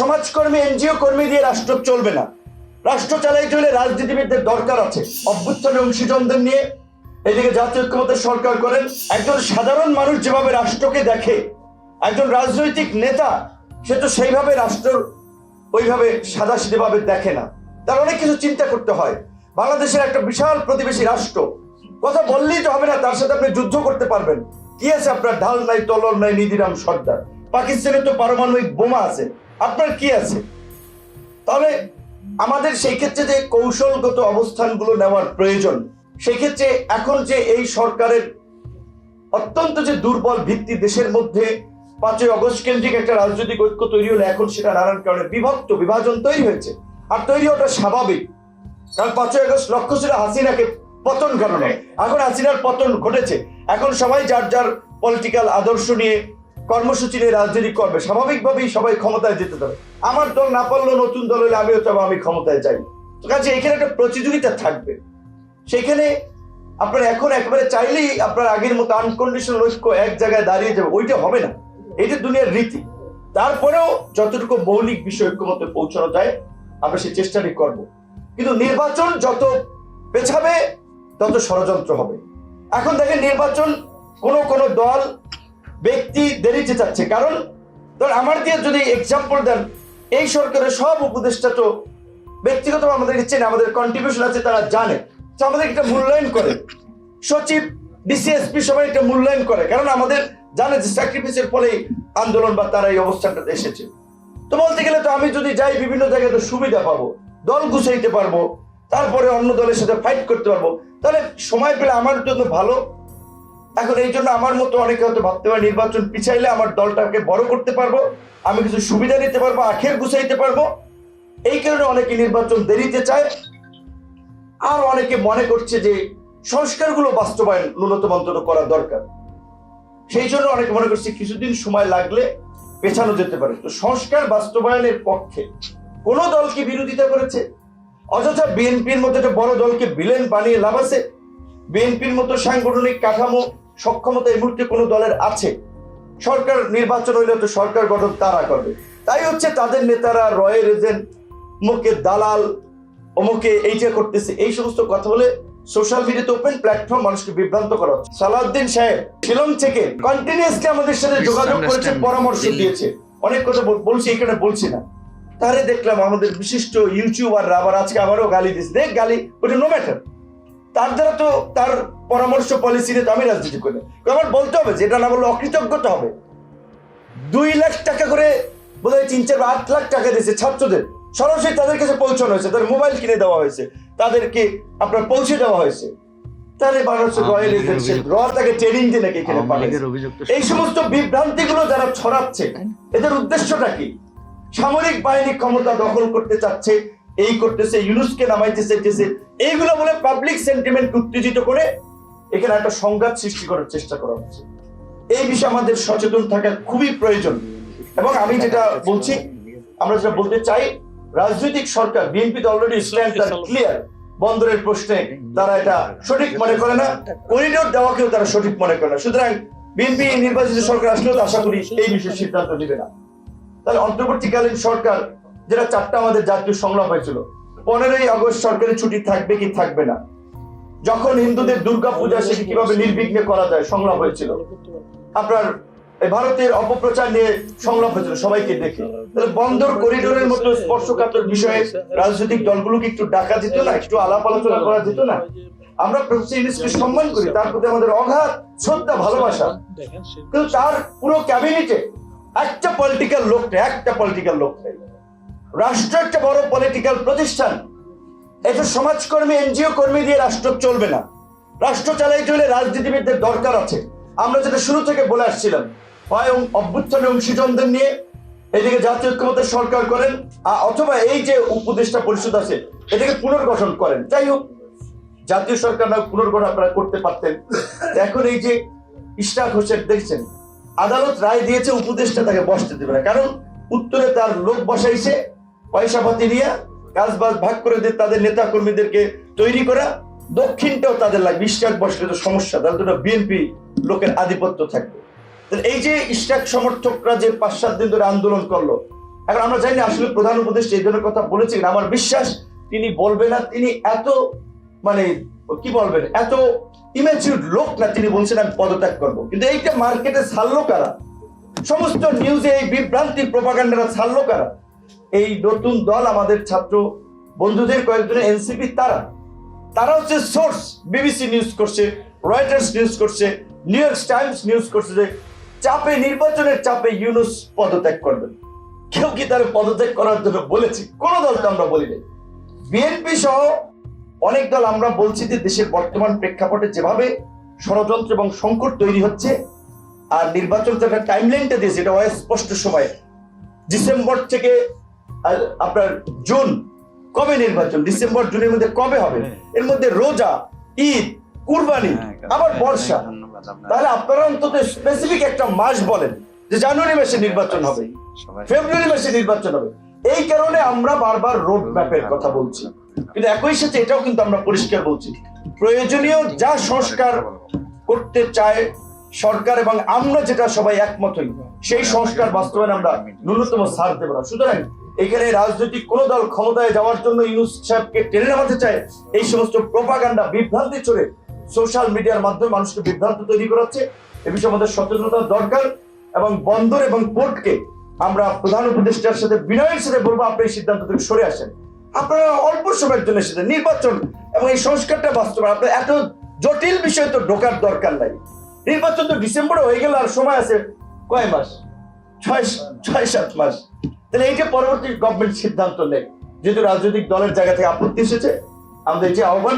সমাজকর্মী, এনজিও কর্মী দিয়ে রাষ্ট্র চলবে না। রাষ্ট্র চালাইতে হলে রাজনীতিবিদদের দরকার আছে। অভ্যুত্থানে অংশীজনদের নিয়ে এদিকে জাতীয় ঐক্যমতের সরকার করেন। একজন সাধারণ মানুষ যেভাবে রাষ্ট্রকে দেখে, একজন রাজনৈতিক নেতা, সে তো সেইভাবে রাষ্ট্র ওইভাবে সাদাসিধেভাবে দেখে না। তার অনেক কিছু চিন্তা করতে হয়। বাংলাদেশের একটা বিশাল প্রতিবেশী রাষ্ট্র। কথা বললেই তো হবে না, তার সাথে আপনি যুদ্ধ করতে পারবেন। কি আছে আপনার ঢাল নাই তলর নাই, নিধিরাম সর্দার? পাকিস্তানে তো পারমাণবিক বোমা আছে। আপনার কি আছে? তবে আমাদের সেই ক্ষেত্রে যে কৌশলগত অবস্থানগুলো নেওয়ার প্রয়োজন, সেই ক্ষেত্রে এখন যে এই সরকারের অত্যন্ত যে দুর্বল ভিত্তি দেশের মধ্যে পাঁচই অগস্ট কেন্দ্রিক একটা রাজনৈতিক ঐক্য তৈরি হলে এখন সেটা নানান কারণে বিভক্ত, বিভাজন তৈরি হয়েছে। আর তৈরি ওটা স্বাভাবিক। কারণ পাঁচই আগস্ট লক্ষ্য ছিল হাসিনাকে পতন কারণে এখন হাসিনার পতন ঘটেছে। এখন সবাই যার যার পলিটিক্যাল আদর্শ নিয়ে কর্মসূচি নিয়ে রাজনীতি করবে। স্বাভাবিকভাবেই সবাই ক্ষমতায় যেতে দেবে। আমার দল না পারলেও নতুন দল হলে আমিও চাবো, আমি ক্ষমতায় যাই। কাজে এখানে একটা প্রতিযোগিতা থাকবে। সেখানে আপনার এখন একবারে চাইলেই আপনার আগের মতো আনকন্ডিশনাল ঐক্য এক জায়গায় দাঁড়িয়ে যাবে, ওইটা হবে না। এটা দুনিয়ার রীতি। তারপরেও যতটুকু মৌলিক বিষয় ঐক্যমতে পৌঁছানো যায়, আমরা সেই চেষ্টাটি করব। কিন্তু নির্বাচন যত পেছাবে, তত ষড়যন্ত্র হবে। এখন দেখেন নির্বাচন কোন কোন দল ব্যক্তি দেরিতে চাচ্ছে কারণ, ধর আমার দিয়ে যদি এক্সাম্পল দেন, এই সরকারের সব উপদেষ্টা তো ব্যক্তিগত আমাদেরকে চেনে, আমাদের কন্ট্রিবিউশন আছে, তারা জানে। তো আমাদের একটা মূল্যায়ন করে। সচিব ডিসিএসপি সবাই একটা মূল্যায়ন করে। কারণ আমাদের জানে যে স্যাক্রিফাইসের ফলেই আন্দোলন বা তারা এই অবস্থানটাতে এসেছে। তো বলতে গেলে তো আমি যদি যাই, বিভিন্ন জায়গায় তো সুবিধা পাবো। দল গুছাইতে পারব। তারপরে অন্য দলের সাথে ফাইট করতে পারব। তাহলে সময় পেলে আমার জন্য ভালো। এখন এই জন্য আমার মতো অনেকে হয়তো ভাবতে পারে নির্বাচন পিছাইলে আমার দলটাকে বড় করতে পারব, আমি কিছু সুবিধা নিতে পারব, আখের গুছাইতে পারব। এই কারণে অনেকে নির্বাচন দেরিতে চায়। আর অনেকে মনে করছে যে সংস্কারগুলো বাস্তবায়ন ন্যূনতম অন্তত করা দরকার। সেই জন্য অনেকে মনে করছে কিছুদিন সময় লাগলে পেছানো যেতে পারে। তো সংস্কার বাস্তবায়নের পক্ষে কোনো দলকে বিরোধিতা করেছে? অযথা বিএনপির মতো একটা বড় দলকে বিলেন বানিয়ে লাভ আছে? বিএনপির মতো সাংগঠনিক কাঠামো সক্ষমতা এই মুহূর্তে কোনো দলের আছে? সরকার নির্বাচন হইলে তো সরকার গঠন তারা করবে। তাই হচ্ছে তাদের নেতারা রয়ের এজেন্ট মুখে দালাল অমুকে এইটা করতেছে এই সমস্ত কথা বলে সোশ্যাল মিডিয়াতে ওপেন প্ল্যাটফর্ম মানুষকে বিভ্রান্ত করা হচ্ছে। সালাউদ্দিন সাহেব শিলং থেকে কন্টিনিউসলি আমাদের সাথে যোগাযোগ করেছে পরামর্শ দিয়েছে। অনেক কথা বল- বলছি এখানে বলছি না। তারে দেখলাম আমাদের বিশিষ্ট ইউটিউবাররা আবার আজকে আবারও গালি দিচ্ছে দেখ গালি ওটা নো ম্যাটার তার দ্বারা তো তার পরামর্শ পলিসি নিয়ে তো আমি রাজনীতি করি আমার বলতে হবে যে এটা না বললে অকৃতজ্ঞতা হবে। দুই লাখ টাকা করে বোধহয় তিন চার আট লাখ টাকা দিয়েছে ছাত্রদের। সরাসরি তাদের কাছে পৌঁছানো হয়েছে তাদের মোবাইল কিনে দেওয়া হয়েছে তাদেরকে আপনার পৌঁছে দেওয়া হয়েছে। তাহলে বাংলাদেশের রয়্যাল এজেন্সি র তাকে ট্রেনিং দিয়ে নাকি এখানে এই সমস্ত বিভ্রান্তিগুলো যারা ছড়াচ্ছে এদের উদ্দেশ্যটা কি? সামরিক বাহিনী ক্ষমতা দখল করতে চাচ্ছে এই করতেছে, ইউনুসকে নামাইতে চাইতেছে। এইগুলো বলে পাবলিক সেন্টিমেন্ট উত্তেজিত করে এখানে একটা সংঘাত সৃষ্টি করার চেষ্টা করা হচ্ছে। এই বিষয়ে আমাদের সচেতন থাকা খুবই প্রয়োজন। এবং আমি যেটা বলছি, আমরা যেটা বলতে চাই, রাজনৈতিক সরকার, বিএনপি অলরেডি স্ট্যান্ড ক্লিয়ার বন্দরের প্রশ্নে তারা এটা সঠিক মনে করে না করিডোর দেওয়াকেও তারা সঠিক মনে করে না। সুতরাং বিএনপি নির্বাচিত সরকার আসলেও আশা করি এই বিষয়ে সিদ্ধান্ত নেবে না। তাহলে অন্তর্বর্তীকালীন সরকার যেটা চারটা আমাদের জাতীয় সংলাপ হয়েছিল। পনেরোই আগস্ট সরকারি ছুটি থাকবে কি থাকবে না? যখন হিন্দুদের দুর্গা পূজা সেটি কীভাবে নির্বিঘ্নে করা যায়, সংলাপ হয়েছিল। আপনার ভারতের অপপ্রচার নিয়ে সংলাপ হয়েছিল, সবাইকে দেখে। বন্দর করিডোরের মতো স্পর্শকাতর বিষয়ে রাজনৈতিক দলগুলোকে একটু ডাকা যেত না, একটু আলাপ আলোচনা করা যেত না? আমরা প্রফেসর সম্মান করি, তার প্রতি আমাদের অগাধ শ্রদ্ধা, ভালোবাসা। কিন্তু তার পুরো ক্যাবিনেটে একটা পলিটিক্যাল লোক একটা পলিটিক্যাল লোক নেই। রাষ্ট্র একটা বড় পলিটিক্যাল প্রতিষ্ঠান। এটা সমাজকর্মী, এনজিও কর্মী দিয়ে রাষ্ট্র চলবে না। রাষ্ট্র চালাইতে হলে রাজনীতিবিদদের দরকার আছে। আমরা যেটা শুরু থেকে বলে আসছিলাম হয় অভ্যুত্থানে অংশীজনদের নিয়ে এদিকে জাতীয় ঐক্যমতের সরকার করেন অথবা এই যে উপদেষ্টা পরিষদ আছে এটাকে পুনর্গঠন করেন। যাই হোক, জাতীয় সরকার না পুনর্গঠন আপনারা করতে পারতেন। এখন এই যে ইশরাক হোসেন দেখছেন, আদালত রায় দিয়েছে, উপদেষ্টা তাকে বসতে দেবে না। কারণ উত্তরে তার লোক বসাইছে পয়সা পাতি নিয়ে কাজ বাজ ভাগ করে দিয়ে তাদের নেতা কর্মীদেরকে তৈরি করা, দক্ষিণটাও তাদের লাগবে। ইশরাক বসলে তো সমস্যা, তাহলে তো বিএনপি লোকের আধিপত্য থাকবে। এই যে ইশরাক সমর্থকরা যে পাঁচ সাত দিন ধরে আন্দোলন করল, এখন আমরা জানি আসলে প্রধান উপদেষ্টা এই ধরনের কথা বলেছে কিনা। আমার বিশ্বাস তিনি বলবে না, তিনি এত মানে কি বলবেন, এত ইমেচিউর লোক না তিনি বলছেন, আমি পদত্যাগ করব। কিন্তু এইটা মার্কেটে ছাড়লো কারা? সমস্ত নিউজে এই বিভ্রান্তি প্রপাগান্ডারা ছাড়লো কারা? এই নতুন দল আমাদের ছাত্র বন্ধুদের কয়েকজনের এনসিপি তারা। তারা হচ্ছে সোর্স বিবিসি নিউজ করছে রয়টার্স নিউজ করছে নিউ ইয়র্ক টাইমস নিউজ করছে যে চাপে, নির্বাচনের চাপে ইউনুস পদত্যাগ করবেন। কেউ কি তার পদত্যাগ করার জন্য বলেছে? কোন দল তো আমরা বলি নাই বিএনপি সহ অনেক দল আমরা বলছি যে দেশের বর্তমান প্রেক্ষাপটে যেভাবে ষড়যন্ত্র এবং সংকট তৈরি হচ্ছে আর নির্বাচন তো একটা টাইমলাইনটা দিয়েছে, এটা স্পষ্ট সময়ে। ডিসেম্বর থেকে আপনার জুন কবে নির্বাচন? ডিসেম্বর জুনের মধ্যে কবে হবে? এর মধ্যে রোজা ঈদ কুরবানি আবার বর্ষা। তাহলে আপনারা অন্তত স্পেসিফিক একটা মাস বলেন যে জানুয়ারি মাসে নির্বাচন হবে। ফেব্রুয়ারি মাসে নির্বাচন হবে। এই কারণে আমরা বারবার রোড ম্যাপের কথা বলছি। কিন্তু একই সাথে এটাও কিন্তু আমরা পরিষ্কার বলছি। প্রয়োজনীয় যা সংস্কার করতে চায় সরকার এবং আমরা যেটা সবাই একমত হই সেই সংস্কার বাস্তবায়ন আমরা ন্যূনতম ছাড় দেব না। সুতরাং এখানে রাজনৈতিক কোন দল ক্ষমতায় যাওয়ার জন্য ইউনুস সাহেবকে টেনে নামাতে চায়, এই সমস্ত প্রপাগান্ডা বিভ্রান্তি চলে সোশ্যাল মিডিয়ার মাধ্যমে মানুষকে বিভ্রান্ত তৈরি করাচ্ছে। এ বিষয়ে আমাদের সচেতনতা দরকার এবং বন্দর এবং পোর্টকে আমরা প্রধান উপদেষ্টার সাথে, বিনয়ের সাথে বলব, আপনি এই সিদ্ধান্ত থেকে সরে আসেন। আপনারা অল্প সময়ের জন্য এসেছেন, নির্বাচন এবং এই সংস্কারটা বাস্তবায়ন। আপনার এত জটিল বিষয় তো ঢোকার দরকার নাই। নির্বাচন তো ডিসেম্বরে হয়ে গেল আর সময় আছে কয় মাস? ছয় ছয়, সাত মাস। তাহলে এই যে পরবর্তী গভর্নমেন্ট সিদ্ধান্ত নেয় যেহেতু রাজনৈতিক দলের জায়গা থেকে আপত্তি এসেছে, আমাদের যে আহ্বান